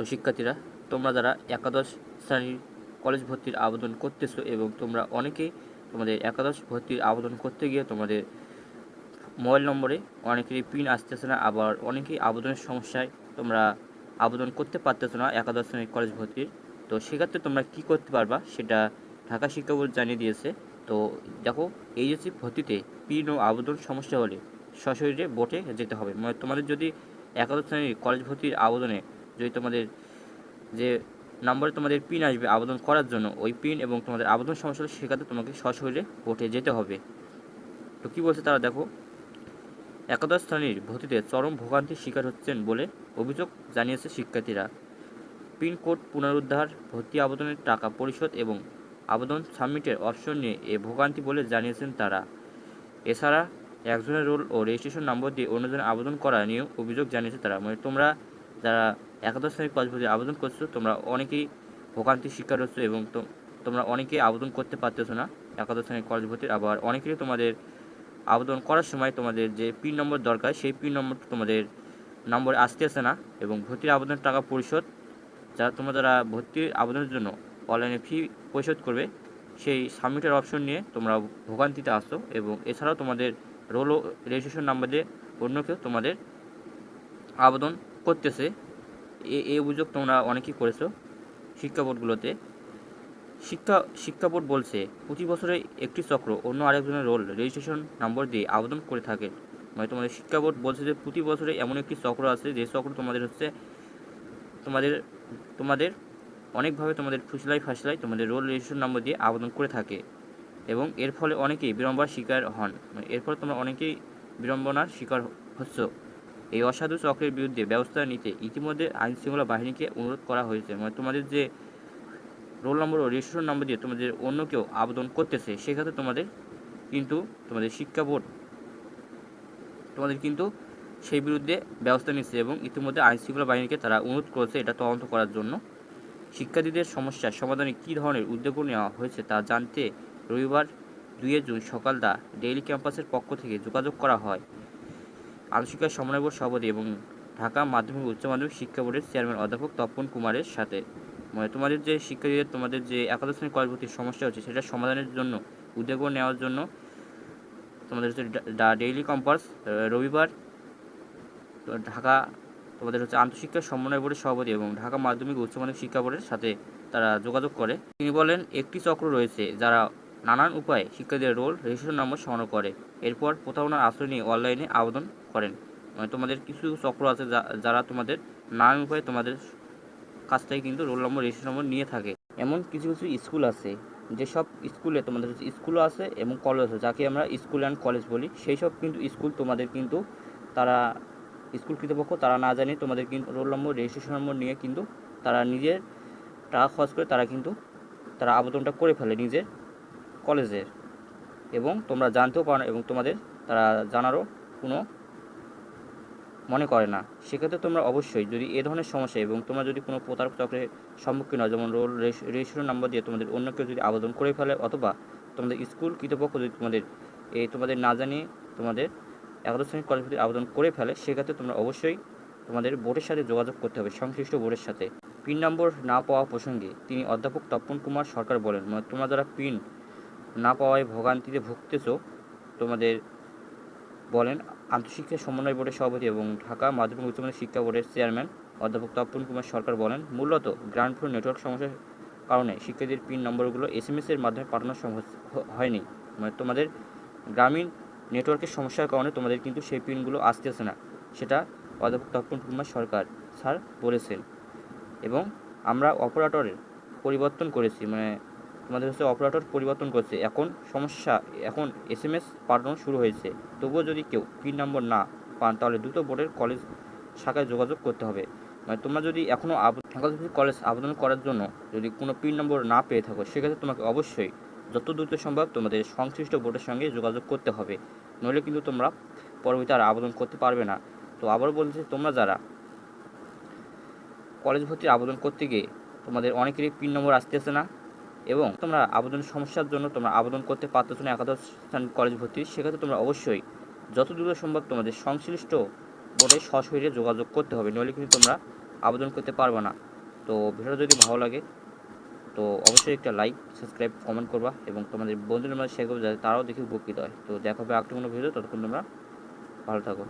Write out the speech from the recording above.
তো শিক্ষার্থীরা, তোমরা যারা একাদশ শ্রেণির কলেজ ভর্তির আবেদন করতেছো এবং তোমরা অনেকেই তোমাদের একাদশ ভর্তির আবেদন করতে গিয়ে তোমাদের মোবাইল নম্বরে অনেকেরই পিন আসতেছে না, আবার অনেকেই আবেদনের সমস্যায় তোমরা আবেদন করতে পারতেছো না একাদশ শ্রেণির কলেজ ভর্তির। তো সেক্ষেত্রে তোমরা কি করতে পারবা সেটা ঢাকা শিক্ষা বোর্ড জানিয়ে দিয়েছে। তো দেখো, এইচএসসি ভর্তিতে পিন ও আবেদন সমস্যা হলে সশরীরে বোটে যেতে হবে। মানে তোমাদের যদি একাদশ শ্রেণির কলেজ ভর্তির আবেদনে যদি তোমাদের যে নম্বরে তোমাদের পিন আসবে আবেদন করার জন্য, ওই পিন এবং তোমাদের আবেদন সমস্যা হলে সেক্ষেত্রে তোমাকে সশরীরে বোটে যেতে হবে। তো কী বলছে তারা দেখো, একাদশ শ্রেণির ভর্তিতে চরম ভোগান্তির শিকার হচ্ছেন বলে অভিযোগ জানিয়েছে শিক্ষার্থীরা। পিনকোড পুনরুদ্ধার, ভর্তি আবেদনের টাকা পরিশোধ এবং আবেদন সাবমিটের অপশন নিয়ে এ ভোগান্তি বলে জানিয়েছেন তারা। এছাড়া একজনের রোল ও রেজিস্ট্রেশন নম্বর দিয়ে অন্যজনের আবেদন করা নিয়েও অভিযোগ জানিয়েছে তারা। মানে তোমরা যারা একাদশ শ্রেণির কলেজ ভর্তি আবেদন করছ, তোমরা অনেকেই ভোগান্তির শিকার হচ্ছ এবং তোমরা অনেকেই আবেদন করতে পারতেছো না একাদশ শ্রেণির কলেজ ভর্তির আবার অনেকেই তোমাদের আবেদন করার সময় তোমাদের যে পিন নম্বর দরকার, সেই পিন নম্বর তোমাদের নম্বরে আসতেছে না এবং ভর্তির আবেদনের টাকা পরিশোধ, যারা তোমরা যারা ভর্তির আবেদনের জন্য অনলাইনে ফি পরিশোধ করবে, সেই সাবমিটের অপশন নিয়ে তোমরা ভোগান্তিতে আসো এবং এছাড়াও তোমাদের রোল রেজিস্ট্রেশন নাম্বার দিয়ে অন্য কেউ তোমাদের আবেদন করতেছে। এই অভিযোগ তোমরা অনেকেই করেছ শিক্ষা বোর্ডগুলোতে। শিক্ষা শিক্ষা বোর্ড বলছে, প্রতি বছরে একটি চক্র, অন্য আরেকজনের রোল রেজিস্ট্রেশন নম্বর দিয়ে আবেদন করে থাকে। মানে তোমাদের শিক্ষা বোর্ড বলছে যে, প্রতি বছরে এমন একটি চক্র আছে, যে চক্র তোমাদের হচ্ছে, তোমাদের তোমাদের অনেকভাবে তোমাদের ফুসলাই ফাসলাই তোমাদের রোল রেজিস্ট্রেশন নম্বর দিয়ে আবেদন করে থাকে। এবং এর ফলে অনেকেই বিড়ম্বনার শিকার হন। মানে এর ফলে তোমরা অনেকেই বিড়ম্বনার শিকার হচ্ছ। এই অসাধু চক্রের বিরুদ্ধে ব্যবস্থা নিতে ইতিমধ্যে আইন শৃঙ্খলা বাহিনীকে অনুরোধ করা হয়েছে। মানে তোমাদের যে রোল নম্বর ও রেজিস্ট্রেশন নম্বর দিয়ে তোমাদের অন্য কেউ আবেদন করতেছে, সেক্ষেত্রে তোমাদের কিন্তু তোমাদের শিক্ষা বোর্ড তোমাদের কিন্তু সেই বিরুদ্ধে ব্যবস্থা নিচ্ছে এবং ইতিমধ্যে আইন শৃঙ্খলা বাহিনীকে তারা অনুরোধ করেছে এটা তদন্ত করার জন্য। শিক্ষার্থীদের সমস্যার সমাধানে কী ধরনের উদ্যোগ নেওয়া হয়েছে তা জানতে রবিবার দুয়ে জুন সকালদা ডেইলি ক্যাম্পাসের পক্ষ থেকে যোগাযোগ করা হয়। আলোচিকা সমন্বয় সভাপতি এবং ঢাকা মাধ্যমিক উচ্চ মাধ্যমিক শিক্ষা বোর্ডের চেয়ারম্যান অধ্যাপক তপন কুমারের সাথে। মানে তোমাদের যে শিক্ষার্থীদের, তোমাদের যে একাদশ শ্রেণি কলেজ ভর্তির সমস্যা হচ্ছে, সেটা সমাধানের জন্য, উদ্যোগ নেওয়ার জন্য তোমাদের হচ্ছে ডেইলি কম্পাস রবিবার ঢাকা তোমাদের হচ্ছে আন্তঃশিক্ষা সমন্বয় বোর্ডের সভাপতি এবং ঢাকা মাধ্যমিক উচ্চ মাধ্যমিক শিক্ষা বোর্ডের সাথে তারা যোগাযোগ করে। তিনি বলেন, একটি চক্র রয়েছে যারা নানান উপায়ে শিক্ষার্থীদের রোল রেজিস্ট্রেশন নম্বর সংগ্রহ করে। এরপর প্রতারণার আশ্রয় নিয়ে অনলাইনে আবেদন করেন। মানে তোমাদের কিছু চক্র আছে যারা তোমাদের নানান উপায়ে তোমাদের কাছ থেকে কিন্তু রোল নম্বর রেজিস্ট্রেশন নম্বর নিয়ে থাকে। এমন কিছু কিছু স্কুল আছে, যেসব স্কুলে তোমাদের স্কুলও আছে এবং কলেজ আছে, যাকে আমরা স্কুল অ্যান্ড কলেজ বলি। সেই সব কিন্তু স্কুল তোমাদের কিন্তু তারা স্কুল কর্তৃপক্ষ তারা না জানিয়ে তোমাদের কিন্তু রোল নম্বর রেজিস্ট্রেশন নম্বর নিয়ে কিন্তু তারা নিজের টাকা খরচ করে তারা কিন্তু তারা আবেদনটা করে ফেলে নিজের। কলেজের এবং তোমরা জানতেও পারো এবং তোমাদের তারা জানারও কোনো মনে করে না। সেক্ষেত্রে তোমরা অবশ্যই যদি এ ধরনের সমস্যা এবং তোমরা যদি কোনো প্রতারক চক্রের সম্মুখীন হয়, যেমন রোল রেজিস্ট্রেশন নাম্বার দিয়ে তোমাদের অন্য কেউ যদি আবেদন করে ফেলে অথবা তোমাদের স্কুল কৃতপক্ষ যদি তোমাদের এই তোমাদের না জানিয়ে তোমাদের একাদশ শ্রেণির কলেজ ভর্তির আবেদন করে ফেলে, সেক্ষেত্রে তোমরা অবশ্যই তোমাদের বোর্ডের সাথে যোগাযোগ করতে হবে, সংশ্লিষ্ট বোর্ডের সাথে। পিন নম্বর না পাওয়া প্রসঙ্গে তিনি অধ্যাপক তপন কুমার সরকার বলেন মানে তোমরা যারা পিন না পাওয়ায় ভোগান্তিতে ভুগতেছো, তোমাদের বলেন আন্তঃশিক্ষা সমন্বয় বোর্ডের সভাপতি এবং ঢাকা মাধ্যমিক উচ্চ মাধ্যমিক শিক্ষা বোর্ডের চেয়ারম্যান অধ্যাপক তপন কুমার সরকার বলেন, মূলত গ্রাউন্ড ফ্লোর নেটওয়ার্ক সমস্যার কারণে শিক্ষার্থীর পিন নম্বরগুলো এস এম এর মাধ্যমে পাঠানো সম্ভব হয়নি। মানে তোমাদের গ্রামীণ নেটওয়ার্কের সমস্যার কারণে তোমাদের কিন্তু সেই পিনগুলো আসতেছে না, সেটা অধ্যাপক তপন কুমার সরকার স্যার বলেছেন। এবং আমরা অপারেটরের পরিবর্তন করেছি মানে তোমাদের হচ্ছে অপারেটর পরিবর্তন করছে। এখন সমস্যা, এখন এস এম এস পাঠানো শুরু হয়েছে। তবুও যদি কেউ পিন নম্বর না পান, তাহলে দ্রুত বোর্ডের কলেজ শাখায় যোগাযোগ করতে হবে। মানে তোমরা যদি এখনও কলেজ আবেদন করার জন্য যদি কোনো পিন নম্বর না পেয়ে থাকো, সেক্ষেত্রে তোমাকে অবশ্যই যত দ্রুত সম্ভব তোমাদের সংশ্লিষ্ট বোর্ডের সঙ্গে যোগাযোগ করতে হবে। নইলে কিন্তু তোমরা পরবর্তীতে আর আবেদন করতে পারবে না। তো আবার বলছি, তোমরা যারা কলেজ ভর্তির আবেদন করতে গিয়ে তোমাদের অনেকেরই পিন নম্বর আসতেছে না এবং তোমরা আবেদন সমস্যার জন্য তোমরা আবেদন করতে পারতেছো না, একাদশ স্থান কলেজ ভর্তি, সেক্ষেত্রে তোমরা অবশ্যই যত দ্রুত সম্ভব তোমাদের সংশ্লিষ্ট বোর্ডে সশরীরে যোগাযোগ করতে হবে, নইলে কিন্তু তোমরা আবেদন করতে পারবে না। তো ভিডিওটা যদি ভালো লাগে, তো অবশ্যই একটা লাইক, সাবস্ক্রাইব, কমেন্ট করবা এবং তোমাদের বন্ধুদের মাঝে শেয়ার করবে, যাতে তারাও দেখে উপকৃত হয়। তো দেখা হবে একটা কোনো ভিডিও ততক্ষণ তোমরা ভালো থাকো।